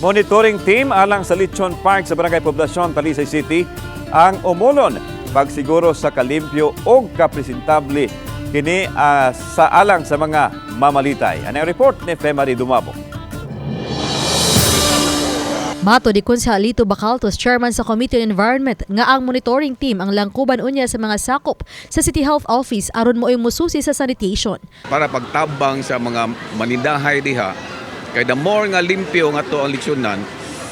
Monitoring team alang sa Lechon Park sa Barangay Poblasyon, Talisay City ang umulon pagsiguro sa kalimpyo o kapresentable kini ah, sa alang sa mga mamalitay. Ano ang report ni Femari Dumabo? Mato di Konsehalito Bacaltos, chairman sa Committee on Environment, nga ang monitoring team ang langkuban unya sa mga sakop sa City Health Office aron mo mususi sa sanitation. para pagtabang sa mga manindahay diha kay the more nga limpyo nga to ang leksyonan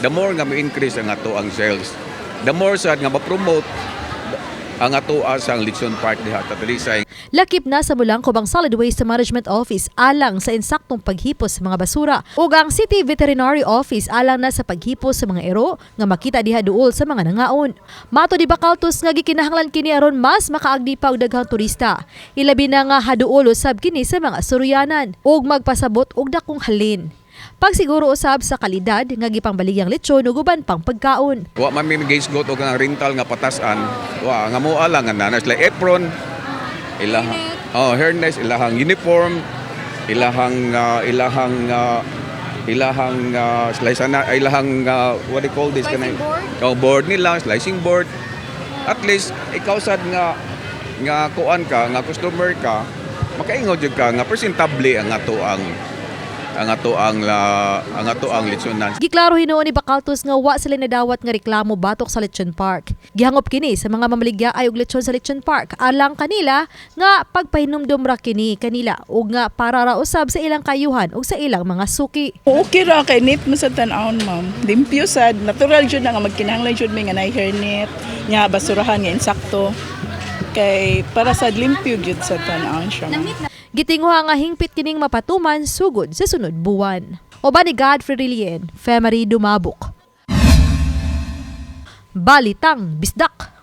the more nga ma-increase ang ato ang sales the more sad nga ma-promote ang ato sa leksyon park diha tatalisay Lakip na sa mulang kubang Solid Waste Management Office alang sa insaktong paghipos sa mga basura ug ang City Veterinary Office alang na sa paghipos sa mga ero nga makita diha duol sa mga nangaon. Mato di Bacaltos nga gikinahanglan kini aron mas makaagdi pa daghang turista. Ilabi na nga haduol usab kini sa mga suryanan ug magpasabot og dakong halin. Pagsiguro usab sa kalidad nga gipangbaligyang lechon ug uban pang pagkaon. wa man mi got og ang rental nga patasan. Wa nga mo ala nga nanas like apron ilahang oh hairnets ilahang uniform ilahang ah, ilahang ah, ilahang uh, slice na ilahang ah, what they call this kanay? oh, board nila slicing board. At least ikaw sad nga nga kuan ka nga customer ka makaingon jud ka nga presentable ang ato ang ang ato ang la, ang ato ang leksyonan Giklaro hinuon ni Bacaltos nga wa sila nadawat nga reklamo batok sa Lechon Park. Gihangop kini sa mga mamaligya ay og lechon sa Lechon Park alang kanila nga pagpahinumdum ra kini kanila ug nga para ra usab sa ilang kayuhan ug sa ilang mga suki. Okay ra kay nip mo sa tan-aon ma'am. Limpyo sad, natural jud na nga magkinahanglan jud may nga nay hairnet, nya basurahan nga insakto. Kay para sa limpyo jud sa tan-aon siya. ma'am. Gitinguha nga hingpit kining mapatuman sugod sa sunod buwan. Oba ni Godfrey Rilien, Femery Dumabok. Balitang Bisdak.